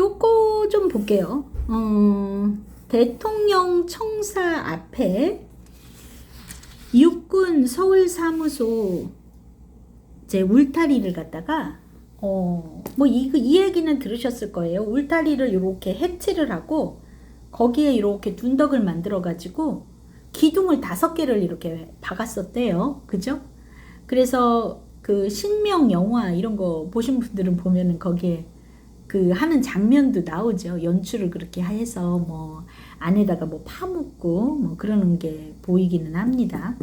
요거 좀 볼게요. 어, 대통령 청사 앞에 육군 서울 사무소 이제 울타리를 갖다가 어, 뭐이 이 얘기는 들으셨을 거예요. 울타리를 이렇게 해치를 하고 거기에 이렇게 둔덕을 만들어 가지고 기둥을 다섯 개를 이렇게 박았었대요. 그죠? 그래서 그 신명 영화 이런 거 보신 분들은 보면은 거기에 그 하는 장면도 나오죠. 연출을 그렇게 해서 뭐 안에다가 뭐 파묻고 뭐 그러는 게 보이기는 합니다.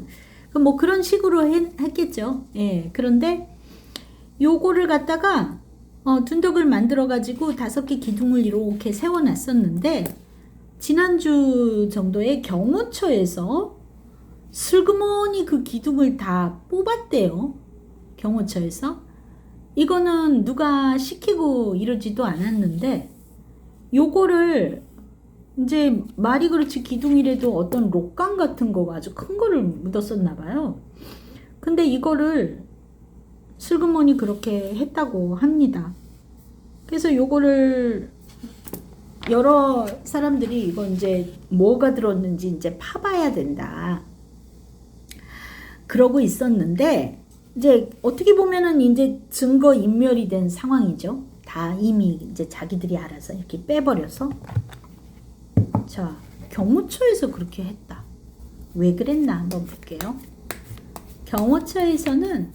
그뭐 그런 식으로 했, 했겠죠. 예. 그런데 요거를 갖다가 어, 둔덕을 만들어 가지고 다섯 개 기둥을 이렇게 세워 놨었는데 지난주 정도에 경호처에서 슬그머니 그 기둥을 다 뽑았대요. 경호처에서. 이거는 누가 시키고 이러지도 않았는데 요거를 이제 말이 그렇지 기둥이라도 어떤 록강 같은 거가 아주 큰 거를 묻었었나 봐요. 근데 이거를 슬그머니 그렇게 했다고 합니다. 그래서 요거를 여러 사람들이 이거 이제 뭐가 들었는지 이제 파봐야 된다. 그러고 있었는데 이제 어떻게 보면은 이제 증거 인멸이 된 상황이죠. 다 이미 이제 자기들이 알아서 이렇게 빼버려서 자 경호처에서 그렇게 했다. 왜 그랬나 한번 볼게요. 경호처에서는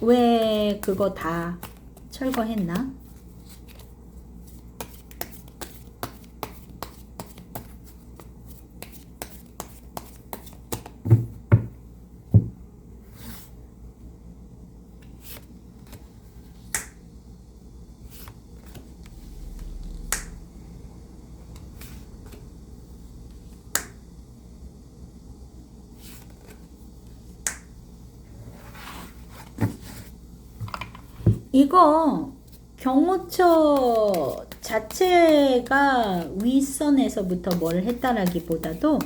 왜 그거 다 철거했나? 이거 경호처 자체가 윗선에서부터 뭘 했다라기보다도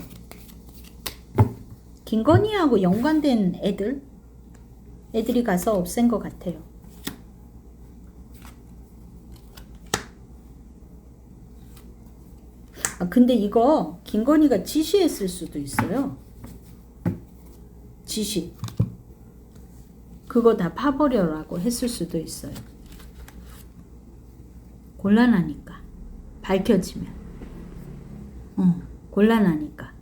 김건희하고 연관된 애들 애들이 가서 없앤 것 같아요. 아 근데 이거 김건희가 지시했을 수도 있어요. 지시. 그거 다 파버려라고 했을 수도 있어요. 곤란하니까. 밝혀지면. 어, 곤란하니까.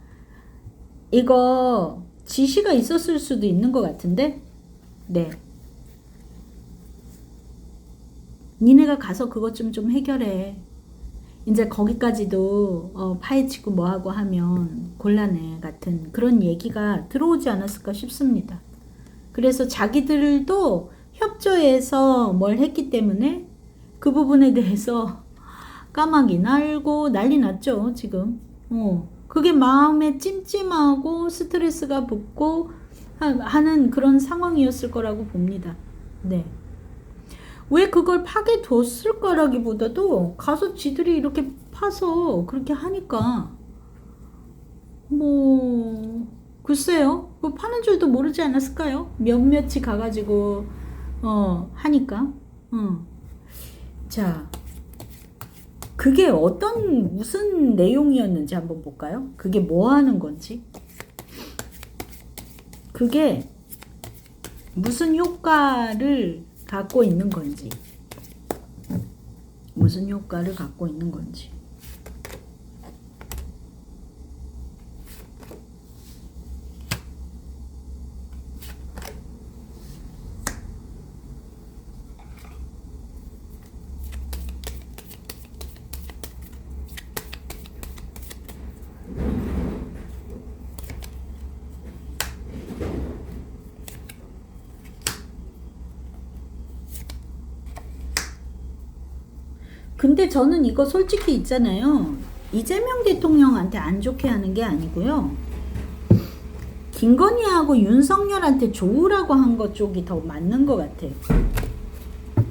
이거 지시가 있었을 수도 있는 것 같은데? 네. 니네가 가서 그것 좀 좀 해결해. 이제 거기까지도 어, 파헤치고 뭐하고 하면 곤란해 같은 그런 얘기가 들어오지 않았을까 싶습니다. 그래서 자기들도 협조해서 뭘 했기 때문에 그 부분에 대해서 까마귀 날고 난리 났죠, 지금. 어, 그게 마음에 찜찜하고 스트레스가 붙고 하- 하는 그런 상황이었을 거라고 봅니다. 네. 왜 그걸 파게 뒀을 거라기보다도 가서 지들이 이렇게 파서 그렇게 하니까 뭐 글쎄요. 그 파는 줄도 모르지 않았을까요? 몇몇이 가가지고 어 하니까. 어. 자, 그게 어떤 무슨 내용이었는지 한번 볼까요? 그게 뭐 하는 건지. 그게 무슨 효과를 갖고 있는 건지. 무슨 효과를 갖고 있는 건지. 근데 저는 이거 솔직히 있잖아요. 이재명 대통령한테 안 좋게 하는 게 아니고요. 김건희하고 윤석열한테 좋으라고 한 것 쪽이 더 맞는 것 같아요.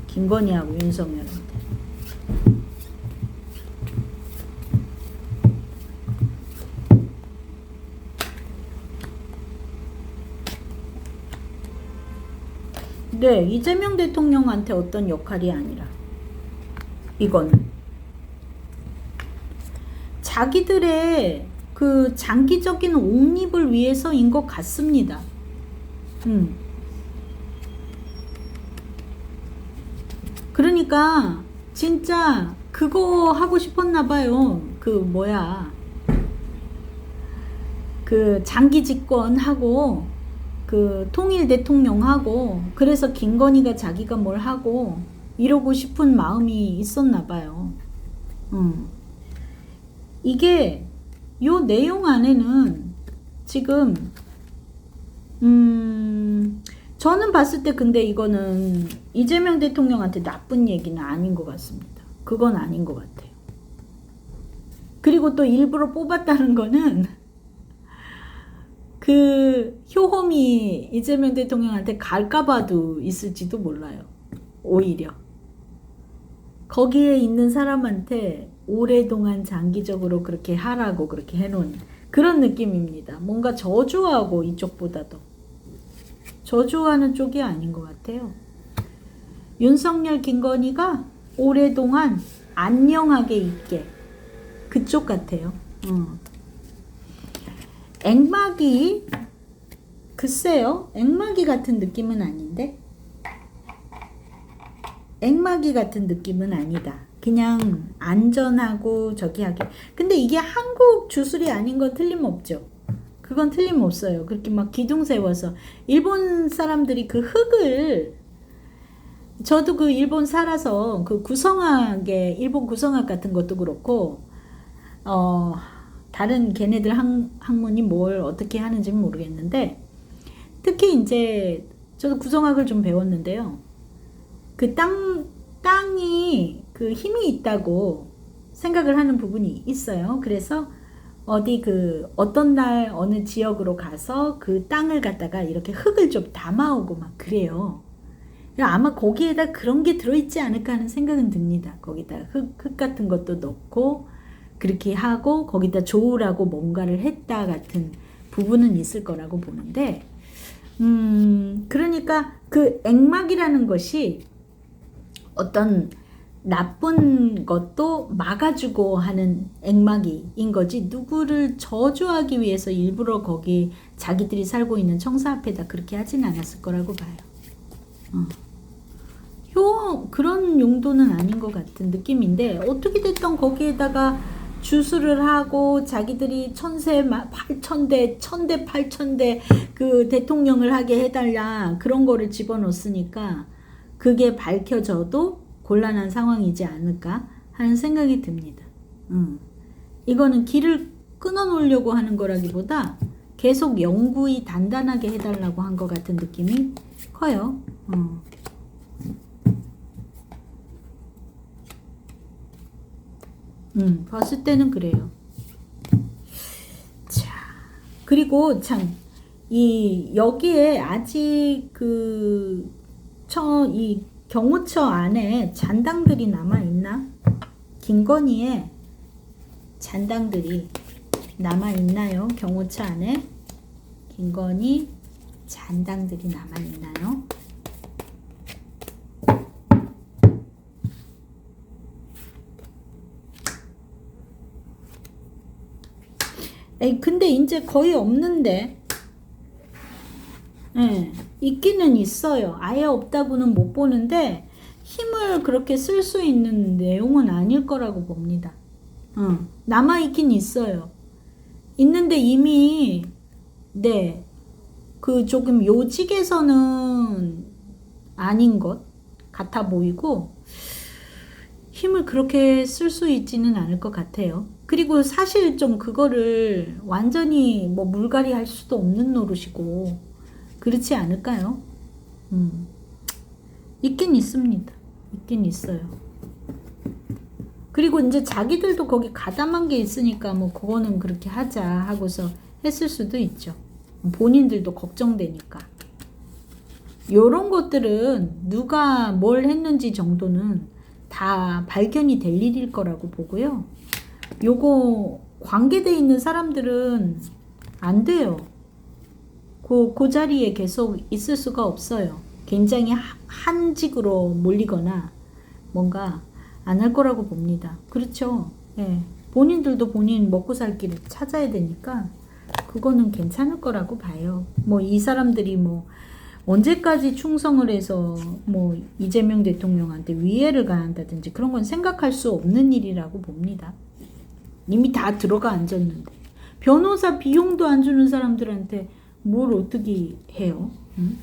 김건희하고 윤석열한테. 네, 이재명 대통령한테 어떤 역할이 아니라. 이거는. 자기들의 그 장기적인 옹립을 위해서인 것 같습니다. 음. 그러니까 진짜 그거 하고 싶었나 봐요. 그 뭐야. 그 장기 집권하고 그 통일 대통령하고 그래서 김건희가 자기가 뭘 하고 이러고 싶은 마음이 있었나 봐요. 음. 이게 요 내용 안에는 지금 음 저는 봤을 때 근데 이거는 이재명 대통령한테 나쁜 얘기는 아닌 것 같습니다. 그건 아닌 것 같아요. 그리고 또 일부러 뽑았다는 거는 그 효험이 이재명 대통령한테 갈까봐도 있을지도 몰라요. 오히려. 거기에 있는 사람한테 오랫동안 장기적으로 그렇게 하라고 그렇게 해놓은 그런 느낌입니다. 뭔가 저주하고 이쪽보다도. 저주하는 쪽이 아닌 것 같아요. 윤석열, 김건희가 오랫동안 안녕하게 있게 그쪽 같아요. 어. 앵마기 글쎄요. 앵마기 같은 느낌은 아닌데 앵마기 같은 느낌은 아니다. 그냥 안전하고 저기 하게. 근데 이게 한국 주술이 아닌 건 틀림없죠. 그건 틀림없어요. 그렇게 막 기둥 세워서 일본 사람들이 그 흙을 저도 그 일본 살아서 그 구성학의 일본 구성학 같은 것도 그렇고 어 다른 걔네들 학, 학문이 뭘 어떻게 하는지는 모르겠는데 특히 이제 저도 구성학을 좀 배웠는데요. 그 땅 땅이 그 힘이 있다고 생각을 하는 부분이 있어요. 그래서 어디 그 어떤 날 어느 지역으로 가서 그 땅을 갖다가 이렇게 흙을 좀 담아오고 막 그래요. 아마 거기에다 그런 게 들어있지 않을까 하는 생각은 듭니다. 거기다 흙, 흙 같은 것도 넣고 그렇게 하고 거기다 조우라고 뭔가를 했다 같은 부분은 있을 거라고 보는데 음 그러니까 그 액막이라는 것이 어떤 나쁜 것도 막아주고 하는 액막이인 거지 누구를 저주하기 위해서 일부러 거기 자기들이 살고 있는 청사 앞에다 그렇게 하진 않았을 거라고 봐요. 어. 효 그런 용도는 아닌 것 같은 느낌인데 어떻게 됐던 거기에다가 주술을 하고 자기들이 천세 팔천대 천대 팔천대 그 대통령을 하게 해달라 그런 거를 집어넣었으니까 그게 밝혀져도 곤란한 상황이지 않을까 하는 생각이 듭니다. 음. 이거는 길을 끊어 놓으려고 하는 거라기보다 계속 영구히 단단하게 해달라고 한 것 같은 느낌이 커요. 어. 음, 봤을 때는 그래요. 자, 그리고 참, 이, 여기에 아직 그, 처, 이 경호처 안에 잔당들이 남아 있나? 김건희의 잔당들이 남아 있나요? 경호처 안에? 김건희 잔당들이 남아 있나요? 에이, 근데 이제 거의 없는데. 예, 있기는 있어요. 아예 없다고는 못 보는데, 힘을 그렇게 쓸 수 있는 내용은 아닐 거라고 봅니다. 어, 남아 있긴 있어요. 있는데 이미, 네, 그 조금 요직에서는 아닌 것 같아 보이고, 힘을 그렇게 쓸 수 있지는 않을 것 같아요. 그리고 사실 좀 그거를 완전히 뭐 물갈이 할 수도 없는 노릇이고, 그렇지 않을까요? 음. 있긴 있습니다. 있긴 있어요. 그리고 이제 자기들도 거기 가담한 게 있으니까 뭐 그거는 그렇게 하자 하고서 했을 수도 있죠. 본인들도 걱정되니까. 요런 것들은 누가 뭘 했는지 정도는 다 발견이 될 일일 거라고 보고요. 요거 관계돼 있는 사람들은 안 돼요. 그, 그 자리에 계속 있을 수가 없어요. 굉장히 한직으로 몰리거나 뭔가 안 할 거라고 봅니다. 그렇죠. 예. 본인들도 본인 먹고 살 길을 찾아야 되니까 그거는 괜찮을 거라고 봐요. 뭐 이 사람들이 뭐 언제까지 충성을 해서 뭐 이재명 대통령한테 위해를 가한다든지 그런 건 생각할 수 없는 일이라고 봅니다. 이미 다 들어가 앉았는데 변호사 비용도 안 주는 사람들한테 뭘 어떻게 해요? 응?